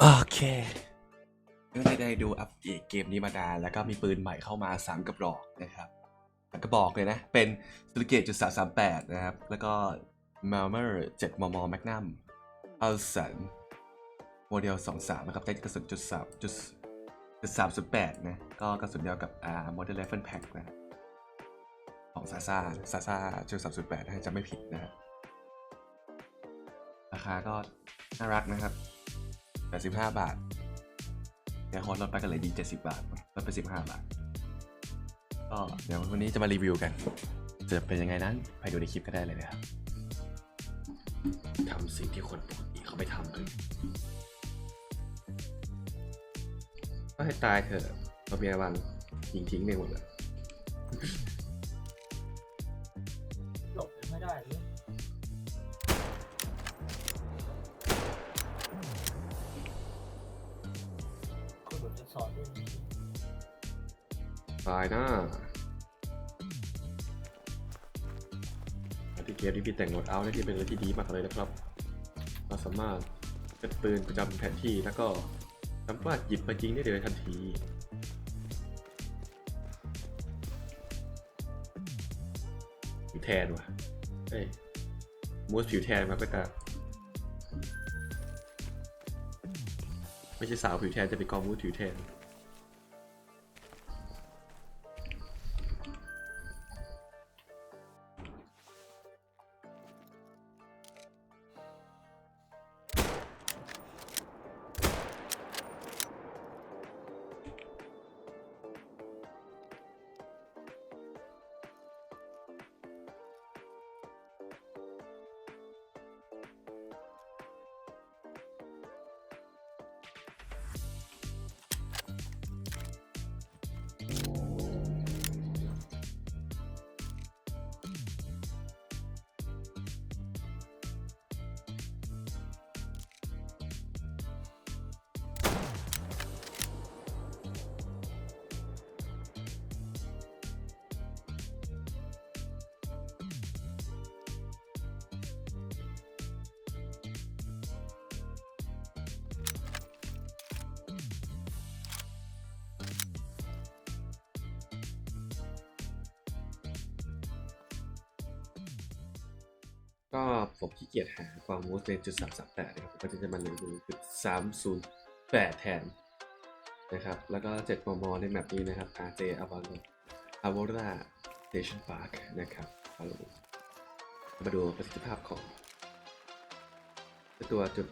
โอเคก็ได้ได้ดูอัปเดตเกมนี้มานานแล้วก็มีปืนใหม่เข้ามา3กระบอกนะครับกระบอกเลยนะ เป็นสุเกตจุดสามสามแปดนะครับ แล้วก็มาเมอร์เจ็ดมมแมกนัมอัลสันโมเดลสองสามนะครับได้กระสุนจุดสามจุดจุดสามสุดแปดนะ ก็กระสุนเดียวกับอ่าโมเดลเลฟเฟนแพ็คนะของซาซาซาซาจุดสามสุดแปดถ้าจะไม่ผิดนะครับราคาก็น่ารักนะครับ 85 บาทเดี๋ยวคอนลดไปกันเลยดี 70 บาทลดไป 15 บาท ก็เดี๋ยววันนี้จะมารีวิวกัน จะเป็นยังไงนั้น ไปดูในคลิปก็ได้เลยนะครับทำสิ่งที่คนปกติเขาไม่ทำกันก็ให้ตายเถอะเราเบียร์วันยิงทิ้งไปหมดเลยหลบไม่ได้เลย ตายหน้าที่เกมที่พี่แต่งโหมดเอาท์เนี่ยที่เป็นอะไรที่ดีมากเลยนะครับ เราสามารถเป็นปืนประจำแผนที่แล้วก็สามารถหยิบมายิงได้เลยทันทีผิวแทนว่ะเอ้ยมูสผิวแทนมาไปตาไม่ใช่สาวผิวแทนจะเป็นกองมูสผิวแทน ก็ผมขี้เกียจหาความมูสในจุดสามสามแปดนะครับ ก็จะมาเลยดูจุดสามศูนย์แปดแทนนะครับ แล้วก็เจ็ดมมในแมปนี้นะครับ RJ a v a l o a v o r a Station Park นะครับฮัลโหลมาดูประสิทธิภาพของตัวจุด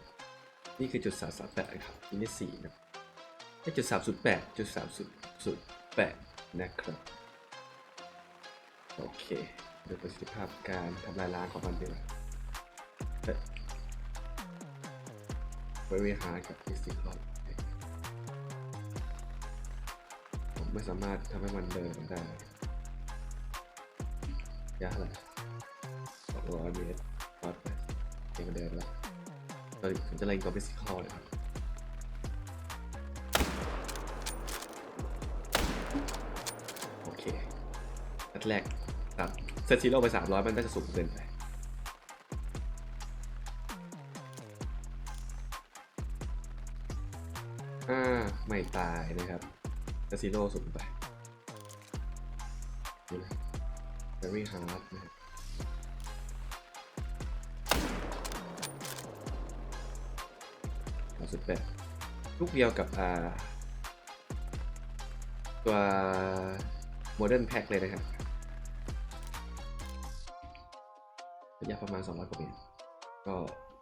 นี่คือจุดสามสามแปดครับนี่นี่สี่นะจุดสามศูนย์แปดจุดสามศูนย์ศูนย์แปดนะครับ โอเค ดูประสิทธิภาพการทำลายล้างของมันดีกว่าเฮ้ย very hard กับ physical ผมไม่สามารถทำให้มันเดินได้ยากเลยสองร้อยเมตรรอดไปเองเดินแล้วตอนนี้ผมจะเล่นกับ physical เลยครับโอเคนัดแรก เซตซีโร่ไปสามร้อยมันน่าจะสูงเกินไปอ่าไม่ตายนะครับเซตซีโร่สูงไปนี่นะ very hard นะครับสุดแบบลูกเดียวกับอ่าตัว Modern Pack เลยนะครับ ระยะประมาณ 200 กว่าเมตร ก็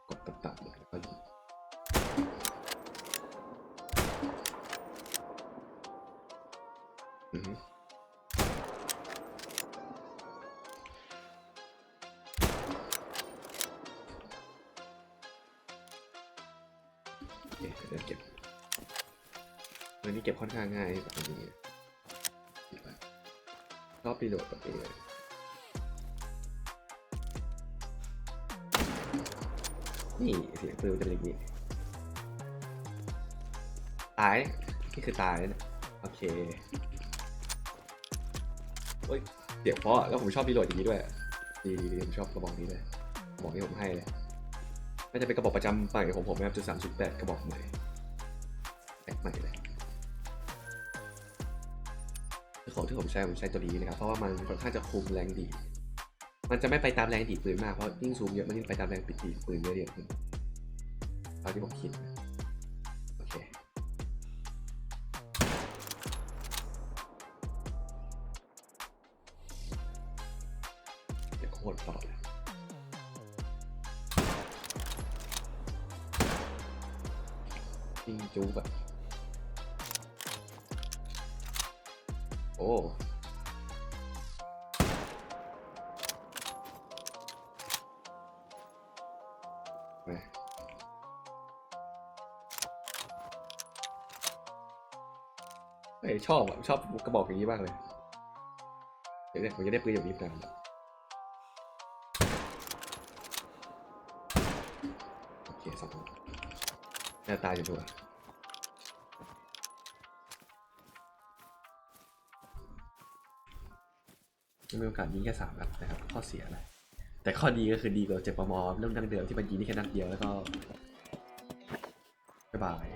กดตัดๆแล้วก็ยิงอือฮึเดี๋ยวเก็บตัวนี้เก็บค่อนข้างง่ายแบบนี้รอบรีโหลดแบบนี้เลย นี่เสียงปืนเป็นอย่างนี้ ตาย นี่คือตายนะโอเคเฮ้ยเสียงเพราะแล้วผมชอบรีโหลดอย่างนี้ด้วย ดีดีดีผมชอบกระบอกนี้เลยกระบอกนี้ผมให้เลยน่าจะเป็นกระบอกประจำใหม่ของผมนะครับจุดสามจุดแปดกระบอกใหม่แพ็คใหม่เลยของที่ผมใช้ผมใช้ตัวนี้นะครับ เพราะว่ามันค่อนข้างจะคุมแรงดี มันจะไม่ไปตามแรงดีดปืนมากเพราะยิ่งซูมเยอะมันยิ่งไปตามแรงปิดดีดปืนเยอะเยอะขึ้นเท่าที่ผมคิดนะโอเคเดี๋ยวโคตรต่อเลยยิงจูแบบโอ้ เฮ้ยชอบอะชอบกระบอกอย่างนี้มากเลย เดี๋ยวเนี่ยผมจะได้ปืนอย่างนี้ตามโอเคสองหน้าตาอยู่ตัวมีโอกาสยิงแค่สามนัดนะครับข้อเสียนะแต่ข้อดีก็คือดีกว่าเจ็บปมอเรื่องดังเดิมที่มันยิงได้แค่นัดเดียวแล้วก็บ๊ายบาย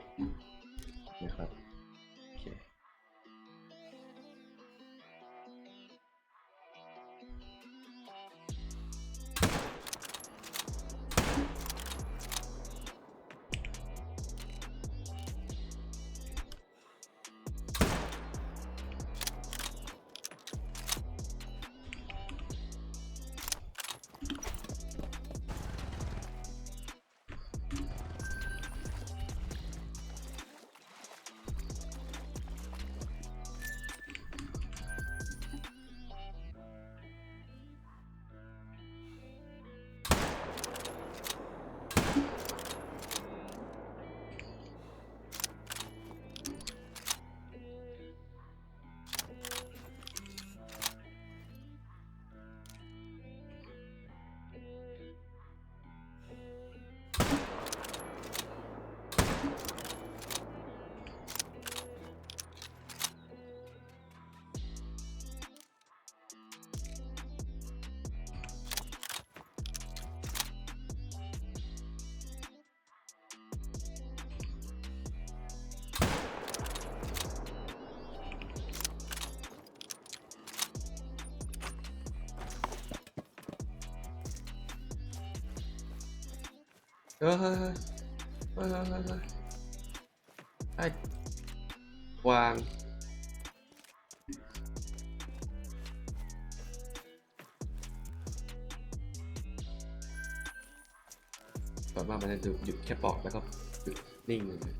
เออเออเออเออเออเออไอ้วางส่วนมากมันจะหยุดแค่ปอกแล้วก็หยุดนิ่งเลย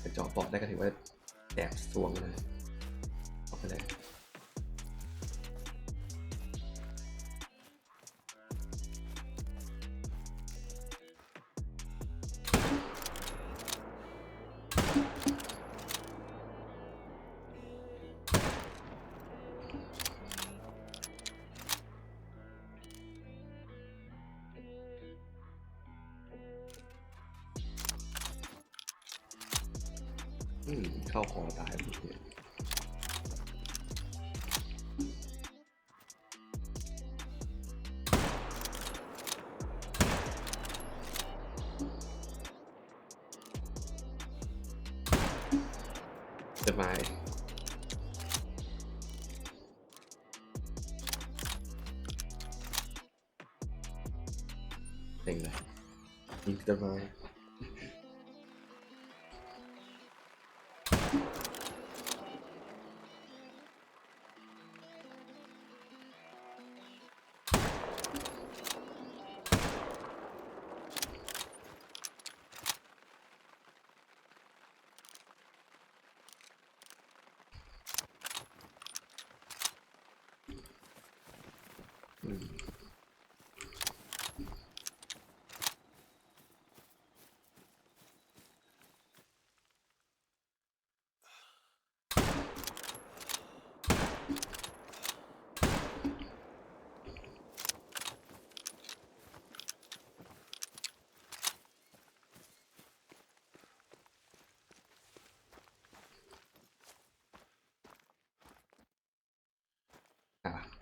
แต่เจาะปอกได้ก็ถือว่าแดกสวงเลยออกไปเลย อืมเข้าคอตายเลยเนี่ยจะมาเต็งเลยยิงจะมาอื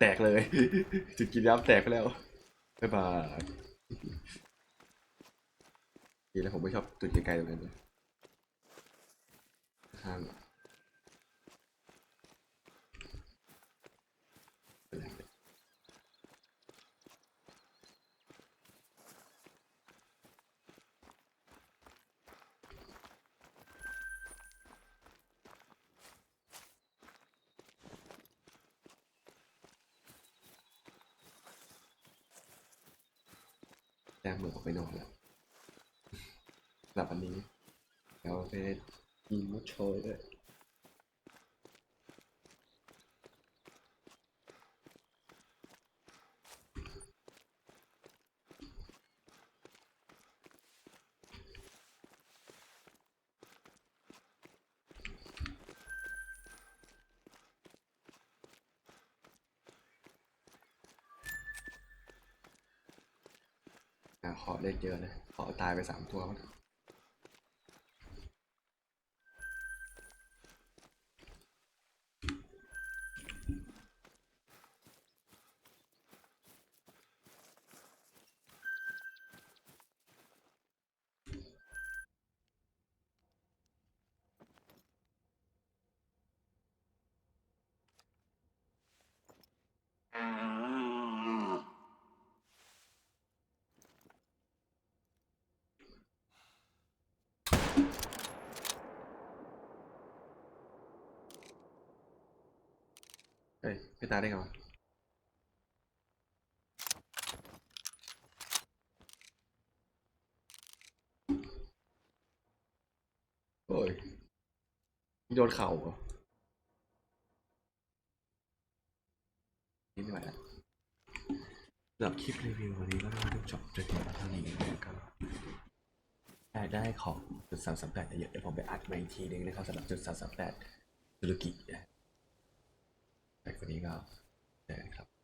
แตกเลย จุดกินยับแตกไปแล้วบ๊ายบายดีแล้วผมไม่ชอบจุดไกลๆตรงนั้นนะทาง แจ้งมือออกไปนอนแล้วสำหรับวันนี้แล้วไปกินมุดโชยด้วย ขอเลขเยอะเลย ขอตายไปสามตัวมั้ง เฮ้ยไม่ตายได้ไงวะโอ้ยโดนเข่าเหรอนี่ไม่ไหวแล้วสำหรับคลิปรีวิววันนี้ก็ต้องจบจนถึงเท่านี้นะครับอยากได้ของจุดสามสามแปดเยอะเดี๋ยวผมไปอัดมาอีกทีนึงนะครับสำหรับจุดสามสามแปดซูซูกินะ แต่คนนี้ก็เจอกันครับ